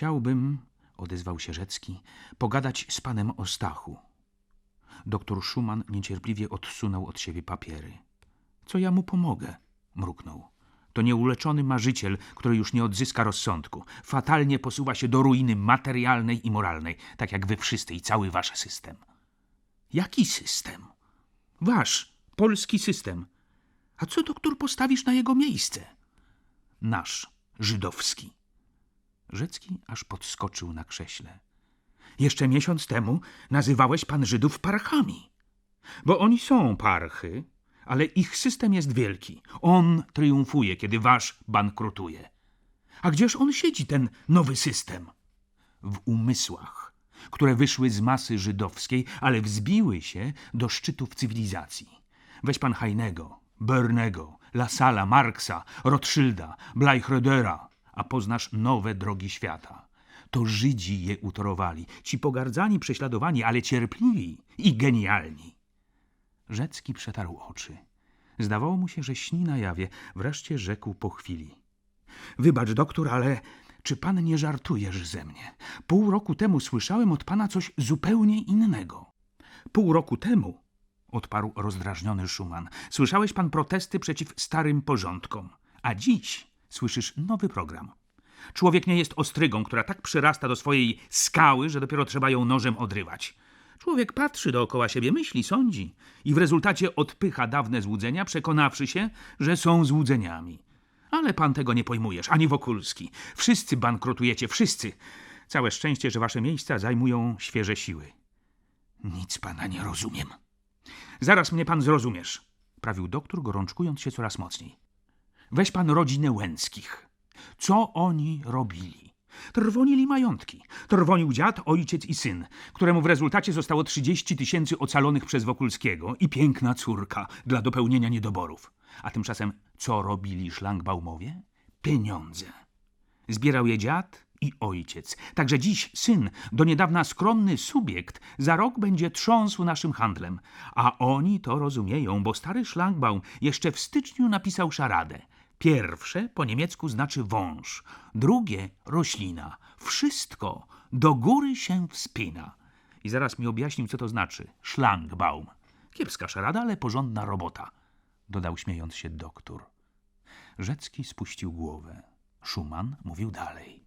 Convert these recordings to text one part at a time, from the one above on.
Chciałbym, odezwał się Rzecki, pogadać z panem o Stachu. Doktor Szuman niecierpliwie odsunął od siebie papiery. Co ja mu pomogę? mruknął. To nieuleczony marzyciel, który już nie odzyska rozsądku. Fatalnie posuwa się do ruiny materialnej i moralnej, tak jak wy wszyscy i cały wasz system. Jaki system? Wasz, polski system. A co doktor postawisz na jego miejsce? Nasz, żydowski. Rzecki aż podskoczył na krześle. Jeszcze miesiąc temu nazywałeś pan Żydów parchami. Bo oni są parchy, ale ich system jest wielki. On triumfuje, kiedy wasz bankrutuje. A gdzież on siedzi, ten nowy system? W umysłach, które wyszły z masy żydowskiej, ale wzbiły się do szczytów cywilizacji. Weź pan Heinego, Bernego, Lasala, Marksa, Rothschilda, Bleichrodera, a poznasz nowe drogi świata. To Żydzi je utorowali, ci pogardzani, prześladowani, ale cierpliwi i genialni. Rzecki przetarł oczy. Zdawało mu się, że śni na jawie. Wreszcie rzekł po chwili. Wybacz, doktor, ale czy pan nie żartujesz ze mnie? Pół roku temu słyszałem od pana coś zupełnie innego. Pół roku temu, odparł rozdrażniony Szuman, słyszałeś pan protesty przeciw starym porządkom, a dziś słyszysz nowy program. Człowiek nie jest ostrygą, która tak przyrasta do swojej skały, że dopiero trzeba ją nożem odrywać. Człowiek patrzy dookoła siebie, myśli, sądzi i w rezultacie odpycha dawne złudzenia, przekonawszy się, że są złudzeniami. Ale pan tego nie pojmujesz, ani Wokulski. Wszyscy bankrutujecie, wszyscy. Całe szczęście, że wasze miejsca zajmują świeże siły. Nic pana nie rozumiem. Zaraz mnie pan zrozumiesz, prawił doktor, gorączkując się coraz mocniej. Weź pan rodzinę Łęckich. Co oni robili? Trwonili majątki. Trwonił dziad, ojciec i syn, któremu w rezultacie zostało 30 tysięcy ocalonych przez Wokulskiego i piękna córka dla dopełnienia niedoborów. A tymczasem co robili szlangbaumowie? Pieniądze. Zbierał je dziad i ojciec. Także dziś syn, do niedawna skromny subiekt, za rok będzie trząsł naszym handlem. A oni to rozumieją, bo stary szlangbaum jeszcze w styczniu napisał szaradę. Pierwsze po niemiecku znaczy wąż, drugie roślina. Wszystko do góry się wspina. I zaraz mi objaśnił, co to znaczy. Szlangbaum. Kiepska szarada, ale porządna robota, dodał śmiejąc się doktor. Rzecki spuścił głowę. Szuman mówił dalej.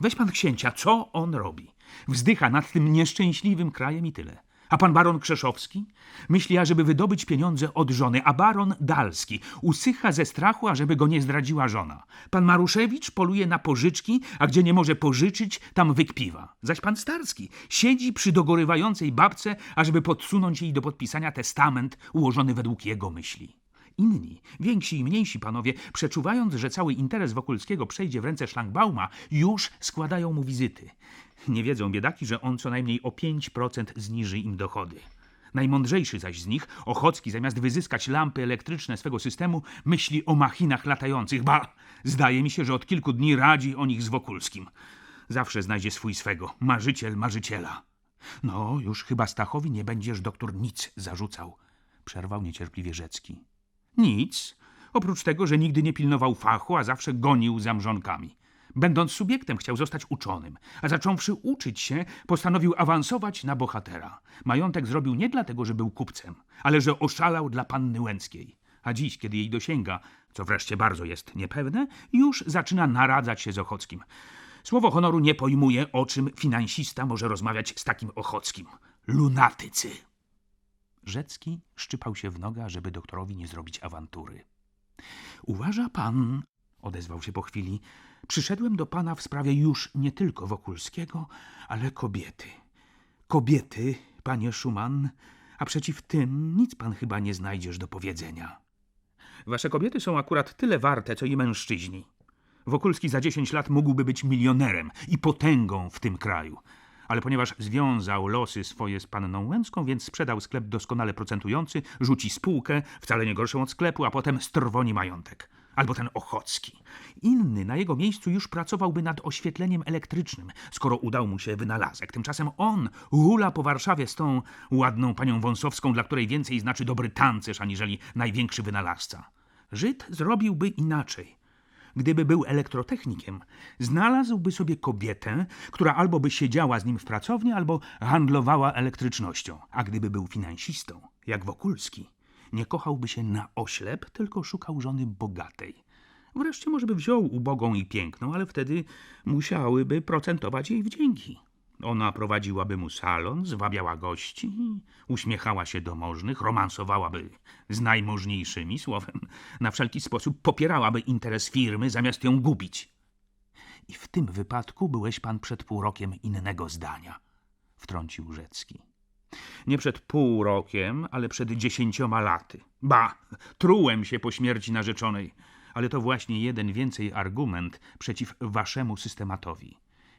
Weź pan księcia, co on robi? Wzdycha nad tym nieszczęśliwym krajem i tyle. A pan baron Krzeszowski myśli, ażeby wydobyć pieniądze od żony, a baron Dalski usycha ze strachu, ażeby go nie zdradziła żona. Pan Maruszewicz poluje na pożyczki, a gdzie nie może pożyczyć, tam wykpiwa. Zaś pan Starski siedzi przy dogorywającej babce, ażeby podsunąć jej do podpisania testament ułożony według jego myśli. Inni, więksi i mniejsi panowie, przeczuwając, że cały interes Wokulskiego przejdzie w ręce Szlangbauma, już składają mu wizyty. Nie wiedzą biedaki, że on co najmniej o 5% zniży im dochody. Najmądrzejszy zaś z nich, Ochocki, zamiast wyzyskać lampy elektryczne swego systemu, myśli o machinach latających. Ba, zdaje mi się, że od kilku dni radzi o nich z Wokulskim. Zawsze znajdzie swój swego, marzyciel marzyciela. No, już chyba Stachowi nie będziesz doktor nic zarzucał, przerwał niecierpliwie Rzecki. Nic, oprócz tego, że nigdy nie pilnował fachu, a zawsze gonił za mrzonkami. Będąc subiektem, chciał zostać uczonym, a zacząwszy uczyć się, postanowił awansować na bohatera. Majątek zrobił nie dlatego, że był kupcem, ale że oszalał dla panny Łęckiej. A dziś, kiedy jej dosięga, co wreszcie bardzo jest niepewne, już zaczyna naradzać się z Ochockim. Słowo honoru nie pojmuje, o czym finansista może rozmawiać z takim Ochockim. Lunatycy! Rzecki szczypał się w noga, żeby doktorowi nie zrobić awantury. Uważa pan, odezwał się po chwili, przyszedłem do pana w sprawie już nie tylko Wokulskiego, ale kobiety. Kobiety, panie Szuman, a przeciw tym nic pan chyba nie znajdziesz do powiedzenia. Wasze kobiety są akurat tyle warte, co i mężczyźni. Wokulski za 10 lat mógłby być milionerem i potęgą w tym kraju. Ale ponieważ związał losy swoje z panną Łęcką, więc sprzedał sklep doskonale procentujący, rzuci spółkę, wcale nie gorszą od sklepu, a potem strwoni majątek. Albo ten Ochocki. Inny na jego miejscu już pracowałby nad oświetleniem elektrycznym, skoro udał mu się wynalazek. Tymczasem on hula po Warszawie z tą ładną panią Wąsowską, dla której więcej znaczy dobry tancerz, aniżeli największy wynalazca. Żyd zrobiłby inaczej. Gdyby był elektrotechnikiem, znalazłby sobie kobietę, która albo by siedziała z nim w pracowni, albo handlowała elektrycznością. A gdyby był finansistą, jak Wokulski, nie kochałby się na oślep, tylko szukał żony bogatej. Wreszcie może by wziął ubogą i piękną, ale wtedy musiałyby procentować jej wdzięki. Ona prowadziłaby mu salon, zwabiała gości, uśmiechała się do możnych, romansowałaby z najmożniejszymi, słowem, na wszelki sposób popierałaby interes firmy, zamiast ją gubić. I w tym wypadku byłeś pan przed pół rokiem innego zdania, wtrącił Rzecki. Nie przed pół rokiem, ale przed dziesięcioma laty. Ba, trułem się po śmierci narzeczonej, ale to właśnie jeden więcej argument przeciw waszemu systematowi.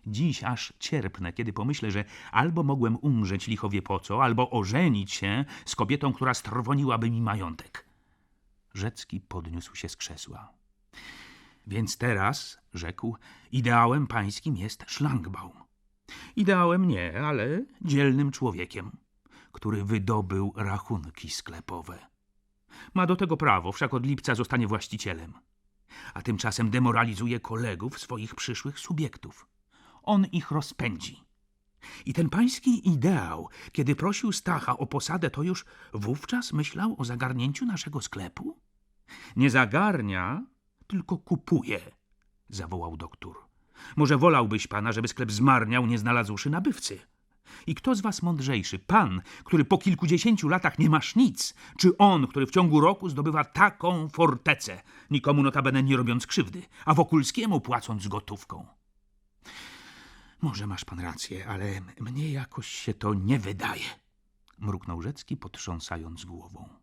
Dziś aż cierpnę, kiedy pomyślę, że albo mogłem umrzeć lichowie po co, albo ożenić się z kobietą, która strwoniłaby mi majątek. Rzecki podniósł się z krzesła. Więc teraz, rzekł, ideałem pańskim jest szlangbaum. Ideałem nie, ale dzielnym człowiekiem, który wydobył rachunki sklepowe. Ma do tego prawo, wszak od lipca zostanie właścicielem. A tymczasem demoralizuje kolegów, swoich przyszłych subiektów. On ich rozpędzi. I ten pański ideał, kiedy prosił Stacha o posadę, to już wówczas myślał o zagarnięciu naszego sklepu? Nie zagarnia, tylko kupuje, zawołał doktor. Może wolałbyś pana, żeby sklep zmarniał, nie znalazłszy nabywcy? I kto z was mądrzejszy? Pan, który po kilkudziesięciu latach nie masz nic, czy on, który w ciągu roku zdobywa taką fortecę, nikomu notabene nie robiąc krzywdy, a Wokulskiemu płacąc gotówką? Może masz pan rację, ale mnie jakoś się to nie wydaje, mruknął Rzecki, potrząsając głową.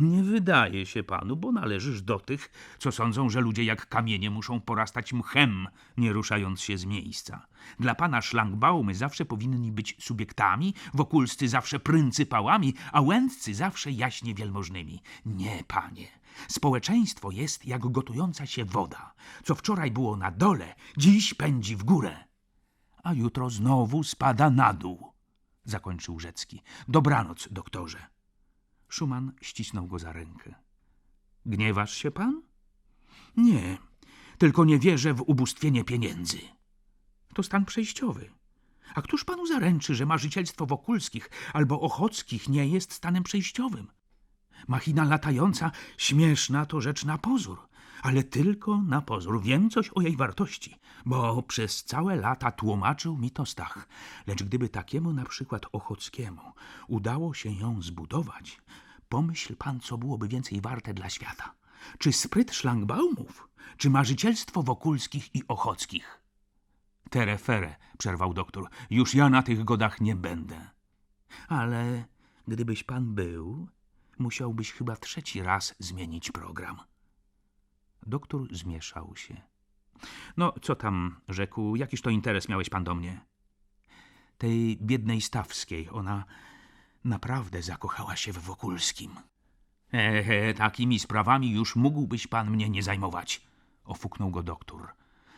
Nie wydaje się panu, bo należysz do tych, co sądzą, że ludzie jak kamienie muszą porastać mchem, nie ruszając się z miejsca. Dla pana szlangbaumy zawsze powinni być subiektami, wokulscy zawsze pryncypałami, a łęccy zawsze jaśnie wielmożnymi. Nie, panie. Społeczeństwo jest jak gotująca się woda. Co wczoraj było na dole, dziś pędzi w górę. A jutro znowu spada na dół, zakończył Rzecki. Dobranoc, doktorze. Szuman ścisnął go za rękę. Gniewasz się pan? Nie, tylko nie wierzę w ubóstwienie pieniędzy. To stan przejściowy. A któż panu zaręczy, że marzycielstwo Wokulskich albo Ochockich nie jest stanem przejściowym? Machina latająca, śmieszna to rzecz na pozór, ale tylko na pozór. Wiem coś o jej wartości, bo przez całe lata tłumaczył mi to Stach. Lecz gdyby takiemu na przykład Ochockiemu udało się ją zbudować, pomyśl pan, co byłoby więcej warte dla świata. Czy spryt szlangbaumów, czy marzycielstwo Wokulskich i Ochockich? Terefere, przerwał doktor, już ja na tych godach nie będę. Ale gdybyś pan był, musiałbyś chyba trzeci raz zmienić program. Doktor zmieszał się. No, co tam, rzekł, jakiż to interes miałeś pan do mnie? Tej biednej Stawskiej, ona naprawdę zakochała się w Wokulskim. Ehe, takimi sprawami już mógłbyś pan mnie nie zajmować, ofuknął go doktor.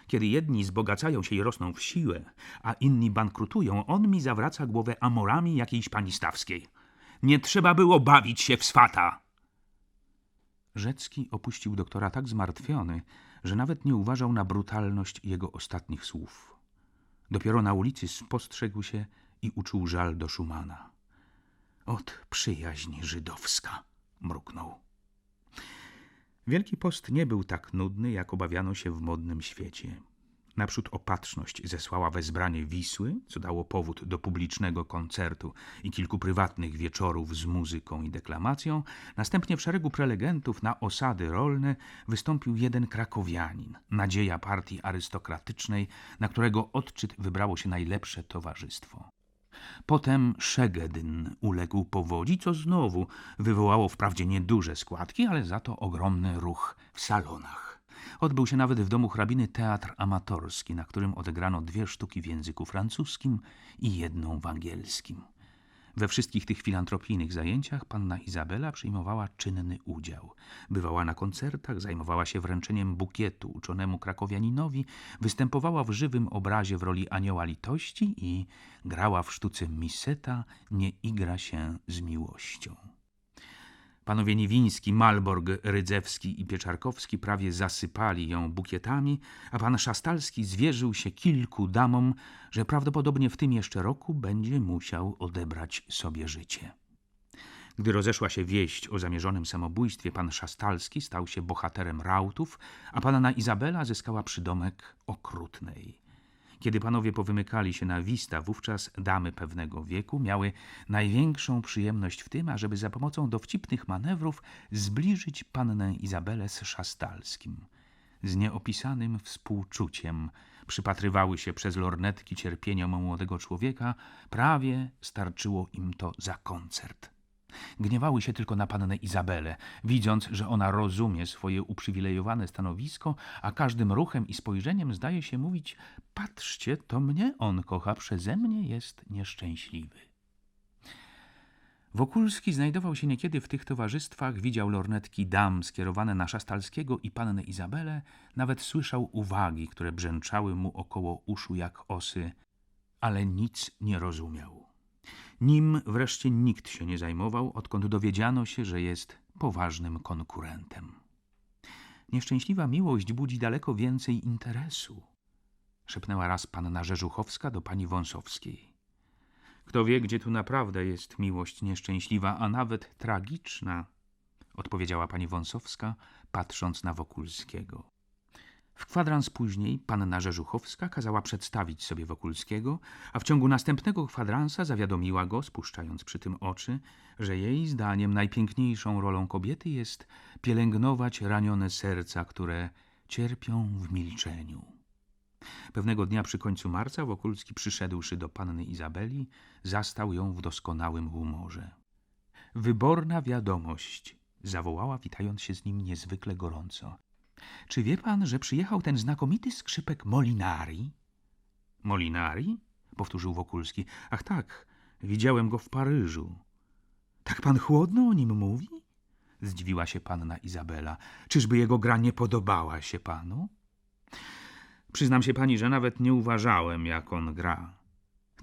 Kiedy jedni zbogacają się i rosną w siłę, a inni bankrutują, on mi zawraca głowę amorami jakiejś pani Stawskiej. Nie trzeba było bawić się w swata. Rzecki opuścił doktora tak zmartwiony, że nawet nie uważał na brutalność jego ostatnich słów. Dopiero na ulicy spostrzegł się i uczuł żal do Szumana. Od przyjaźń żydowska, mruknął. Wielki Post nie był tak nudny, jak obawiano się w modnym świecie. Naprzód opatrzność zesłała wezbranie Wisły, co dało powód do publicznego koncertu i kilku prywatnych wieczorów z muzyką i deklamacją. Następnie w szeregu prelegentów na osady rolne wystąpił jeden krakowianin, nadzieja partii arystokratycznej, na którego odczyt wybrało się najlepsze towarzystwo. Potem Szegedyn uległ powodzi, co znowu wywołało wprawdzie nieduże składki, ale za to ogromny ruch w salonach. Odbył się nawet w domu hrabiny teatr amatorski, na którym odegrano dwie sztuki w języku francuskim i jedną w angielskim. We wszystkich tych filantropijnych zajęciach panna Izabela przyjmowała czynny udział. Bywała na koncertach, zajmowała się wręczeniem bukietu uczonemu krakowianinowi, występowała w żywym obrazie w roli anioła litości i grała w sztuce Miseta Nie igra się z miłością. Panowie Niwiński, Malborg, Rydzewski i Pieczarkowski prawie zasypali ją bukietami, a pan Szastalski zwierzył się kilku damom, że prawdopodobnie w tym jeszcze roku będzie musiał odebrać sobie życie. Gdy rozeszła się wieść o zamierzonym samobójstwie, pan Szastalski stał się bohaterem rautów, a panna Izabela zyskała przydomek okrutnej. Kiedy panowie powymykali się na wista, wówczas damy pewnego wieku miały największą przyjemność w tym, ażeby za pomocą dowcipnych manewrów zbliżyć pannę Izabelę z Szastalskim. Z nieopisanym współczuciem przypatrywały się przez lornetki cierpieniom młodego człowieka, prawie starczyło im to za koncert. Gniewały się tylko na pannę Izabelę, widząc, że ona rozumie swoje uprzywilejowane stanowisko, a każdym ruchem i spojrzeniem zdaje się mówić: Patrzcie, to mnie on kocha, przeze mnie jest nieszczęśliwy. Wokulski znajdował się niekiedy w tych towarzystwach, widział lornetki dam skierowane na Szastalskiego i pannę Izabelę, nawet słyszał uwagi, które brzęczały mu około uszu jak osy, ale nic nie rozumiał. Nim wreszcie nikt się nie zajmował, odkąd dowiedziano się, że jest poważnym konkurentem. Nieszczęśliwa miłość budzi daleko więcej interesu, szepnęła raz panna Rzeżuchowska do pani Wąsowskiej. Kto wie, gdzie tu naprawdę jest miłość nieszczęśliwa, a nawet tragiczna, odpowiedziała pani Wąsowska, patrząc na Wokulskiego. W kwadrans później panna Rzeżuchowska kazała przedstawić sobie Wokulskiego, a w ciągu następnego kwadransa zawiadomiła go, spuszczając przy tym oczy, że jej zdaniem najpiękniejszą rolą kobiety jest pielęgnować ranione serca, które cierpią w milczeniu. Pewnego dnia przy końcu marca Wokulski przyszedłszy do panny Izabeli, zastał ją w doskonałym humorze. Wyborna wiadomość, zawołała, witając się z nim niezwykle gorąco. Czy wie pan, że przyjechał ten znakomity skrzypek Molinari? Molinari? Powtórzył Wokulski. Ach tak, widziałem go w Paryżu. Tak pan chłodno o nim mówi? Zdziwiła się panna Izabela. Czyżby jego gra nie podobała się panu? Przyznam się pani, że nawet nie uważałem, jak on gra.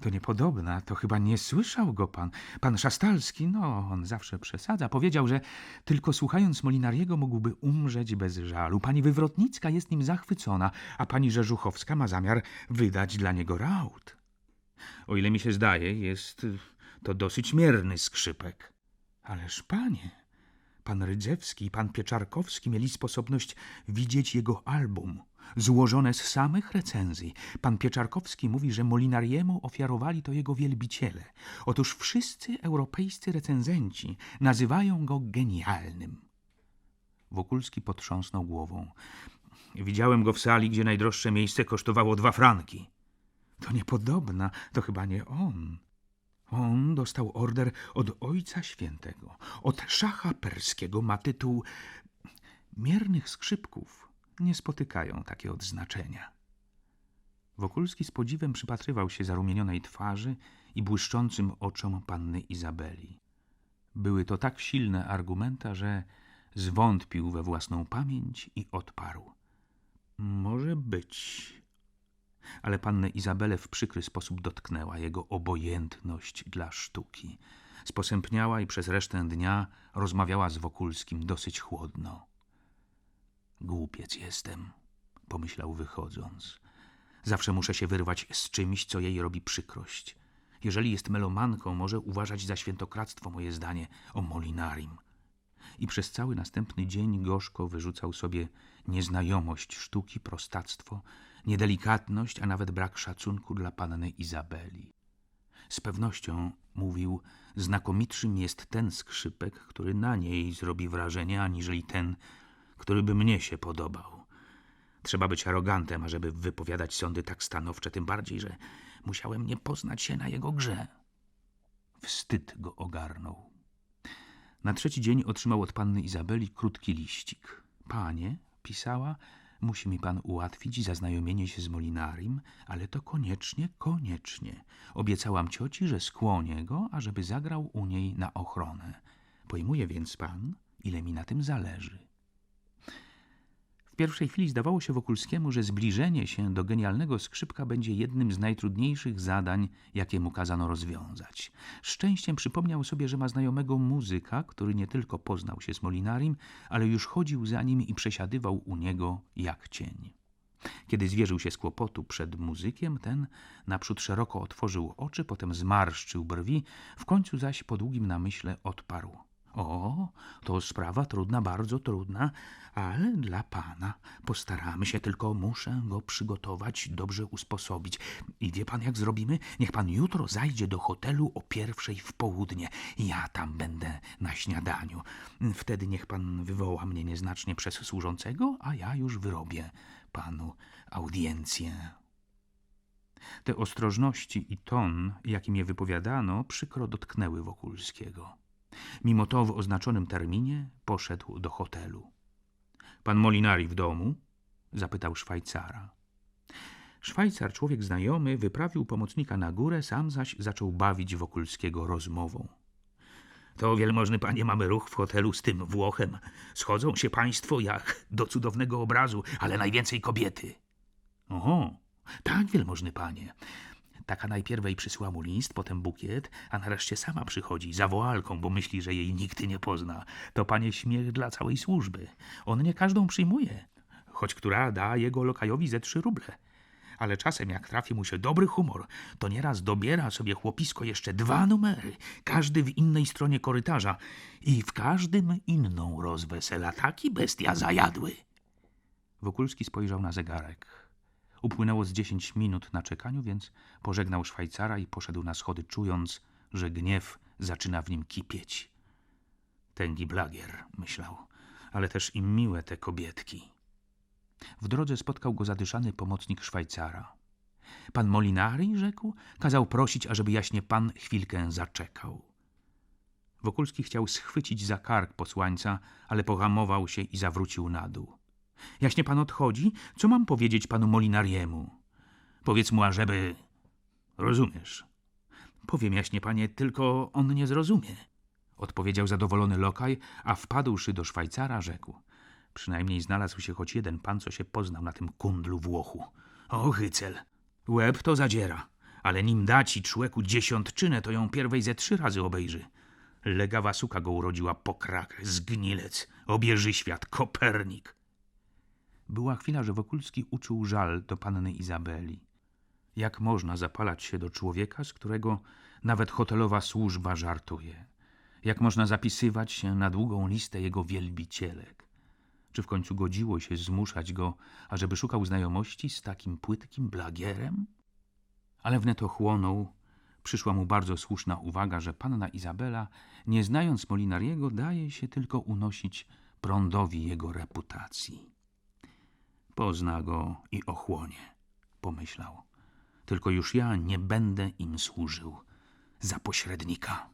To niepodobna, to chyba nie słyszał go pan. Pan Szastalski, no, on zawsze przesadza. Powiedział, że tylko słuchając Molinariego mógłby umrzeć bez żalu. Pani Wywrotnicka jest nim zachwycona, a pani Rzeżuchowska ma zamiar wydać dla niego raut. O ile mi się zdaje, jest to dosyć mierny skrzypek. Ależ panie, pan Rydzewski i pan Pieczarkowski mieli sposobność widzieć jego album, złożone z samych recenzji. Pan Pieczarkowski mówi, że Molinariemu ofiarowali to jego wielbiciele. Otóż wszyscy europejscy recenzenci nazywają go genialnym. Wokulski potrząsnął głową. Widziałem go w sali, gdzie najdroższe miejsce kosztowało dwa franki. To niepodobna, to chyba nie on. On dostał order od Ojca Świętego. Od szacha perskiego ma tytuł Miernych skrzypków nie spotykają takie odznaczenia. Wokulski z podziwem przypatrywał się zarumienionej twarzy i błyszczącym oczom panny Izabeli. Były to tak silne argumenta, że zwątpił we własną pamięć i odparł. Może być, ale pannę Izabelę w przykry sposób dotknęła jego obojętność dla sztuki. Sposępniała i przez resztę dnia rozmawiała z Wokulskim dosyć chłodno. Głupiec jestem, pomyślał wychodząc. Zawsze muszę się wyrwać z czymś, co jej robi przykrość. Jeżeli jest melomanką, może uważać za świętokradztwo moje zdanie o Molinarim. I przez cały następny dzień gorzko wyrzucał sobie nieznajomość sztuki, prostactwo, niedelikatność, a nawet brak szacunku dla panny Izabeli. Z pewnością, mówił, znakomitszym jest ten skrzypek, który na niej zrobi wrażenie, aniżeli ten, który by mnie się podobał. Trzeba być arogantem, ażeby wypowiadać sądy tak stanowcze, tym bardziej, że musiałem nie poznać się na jego grze. Wstyd go ogarnął. Na trzeci dzień otrzymał od panny Izabeli krótki liścik. Panie, pisała, musi mi pan ułatwić zaznajomienie się z Molinarim, ale to koniecznie, koniecznie. Obiecałam cioci, że skłonię go, ażeby zagrał u niej na ochronę. Pojmuje więc pan, ile mi na tym zależy pierwszej chwili zdawało się Wokulskiemu, że zbliżenie się do genialnego skrzypka będzie jednym z najtrudniejszych zadań, jakie mu kazano rozwiązać. Szczęściem przypomniał sobie, że ma znajomego muzyka, który nie tylko poznał się z Molinarim, ale już chodził za nim i przesiadywał u niego jak cień. Kiedy zwierzył się z kłopotu przed muzykiem, ten naprzód szeroko otworzył oczy, potem zmarszczył brwi, w końcu zaś po długim namyśle odparł. O, to sprawa trudna, bardzo trudna, ale dla pana postaramy się, tylko muszę go przygotować, dobrze usposobić. I wie pan, jak zrobimy? Niech pan jutro zajdzie do hotelu o pierwszej w południe. Ja tam będę na śniadaniu. Wtedy niech pan wywoła mnie nieznacznie przez służącego, a ja już wyrobię panu audiencję. Te ostrożności i ton, jakim je wypowiadano, przykro dotknęły Wokulskiego. Mimo to w oznaczonym terminie poszedł do hotelu. Pan Molinari w domu? zapytał Szwajcara. Szwajcar, człowiek znajomy, wyprawił pomocnika na górę, sam zaś zaczął bawić Wokulskiego rozmową. To, wielmożny panie, mamy ruch w hotelu z tym Włochem. Schodzą się państwo jak do cudownego obrazu, ale najwięcej kobiety. Oho, tak, wielmożny panie. Taka najpierwej przysyła mu list, potem bukiet, a nareszcie sama przychodzi za woalką, bo myśli, że jej nikt nie pozna. To panie śmiech dla całej służby. On nie każdą przyjmuje, choć która da jego lokajowi ze trzy ruble. Ale czasem, jak trafi mu się dobry humor, to nieraz dobiera sobie chłopisko jeszcze dwa numery, każdy w innej stronie korytarza i w każdym inną rozwesela. Taki bestia zajadły. Wokulski spojrzał na zegarek. Upłynęło z dziesięć minut na czekaniu, więc pożegnał Szwajcara i poszedł na schody, czując, że gniew zaczyna w nim kipieć. Tęgi blagier, myślał, ale też im miłe te kobietki. W drodze spotkał go zadyszany pomocnik Szwajcara. Pan Molinari, rzekł, kazał prosić, ażeby jaśnie pan chwilkę zaczekał. Wokulski chciał schwycić za kark posłańca, ale pohamował się i zawrócił na dół. Jaśnie pan odchodzi? Co mam powiedzieć panu Molinariemu? Powiedz mu, ażeby... Rozumiesz? Powiem jaśnie, panie, tylko on nie zrozumie. Odpowiedział zadowolony lokaj, a wpadłszy do Szwajcara, rzekł. Przynajmniej znalazł się choć jeden pan, co się poznał na tym kundlu Włochu. O, hycel! Łeb to zadziera, ale nim da ci człeku dziesiątczynę, to ją pierwej ze trzy razy obejrzy. Legawa suka go urodziła pokrak, zgnilec, obieży świat, Kopernik. Była chwila, że Wokulski uczuł żal do panny Izabeli. Jak można zapalać się do człowieka, z którego nawet hotelowa służba żartuje? Jak można zapisywać się na długą listę jego wielbicielek? Czy w końcu godziło się zmuszać go, ażeby szukał znajomości z takim płytkim blagierem? Ale wnet ochłonął. Przyszła mu bardzo słuszna uwaga, że panna Izabela, nie znając Molinariego, daje się tylko unosić prądowi jego reputacji. Pozna go i ochłonie, pomyślał. Tylko już ja nie będę im służył za pośrednika.